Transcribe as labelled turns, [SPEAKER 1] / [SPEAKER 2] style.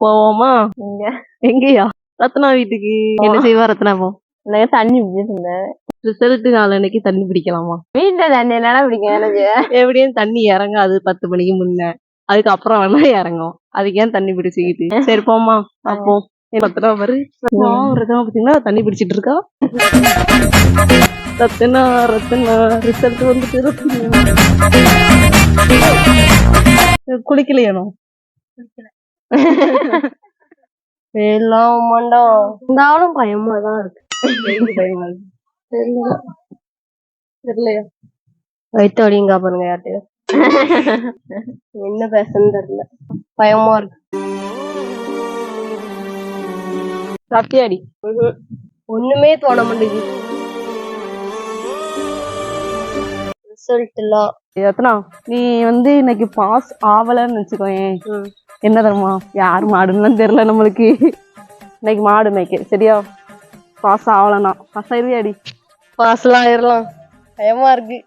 [SPEAKER 1] போவோமா?
[SPEAKER 2] இங்க
[SPEAKER 1] எங்கேயா? ரத்னா வீட்டுக்கு. என்ன செய்வா ரத்னா போ?
[SPEAKER 2] எனக்கு தண்ணி பிடிச்சிட்டு இருந்தேன்
[SPEAKER 1] ரிசல்ட் நாளன்னைக்கு தண்ணி பிடிக்கலாமா?
[SPEAKER 2] வீட்டுல தண்ணி என்னடா பிடிக்கும் எனக்கு?
[SPEAKER 1] எப்படியும் தண்ணி இறங்காது பத்து மணிக்கு முன்ன. அதுக்கப்புறம் வேணா இறங்கும். அதுக்கு ஏன் தண்ணி பிடிச்சிக்கிட்டு? சரி போமா அப்போ பத்து ரூபா பாரு. ரத்னா பாத்தீங்கன்னா தண்ணி பிடிச்சிட்டு இருக்கா? ரத்னா ரத்னா ரிசல்ட் வந்துட்டு. குளிக்கலையானோ?
[SPEAKER 2] எல்லாம் மண்டம் இருந்தாலும் பயமா தான் இருக்கு
[SPEAKER 1] பயமா இருக்கு. தெரியலையா?
[SPEAKER 2] வயிற்று வலிங்க பாருங்க யார்ட்டையும் என்ன பேசுன்னு தெரியல. பயமா இருக்கு.
[SPEAKER 1] சாப்பிட்டியாடி?
[SPEAKER 2] ஒண்ணுமே தோண மாட்டேங்குது. ரிசல்ட் எல்லாம்.
[SPEAKER 1] ரத்னா நீ வந்து இன்னைக்கு பாஸ் ஆவலன்னு வச்சுக்கோயேன் என்ன தருமா யார் மாடுன்னு தெரில நம்மளுக்கு. இன்னைக்கு மாடு மேய்க்க சரியா? பாஸ் ஆகலண்ணா பாஸ் ஆயிருவியாடி
[SPEAKER 2] பாஸ்லாம் ஆயிடலாம் பயமா இருக்கு.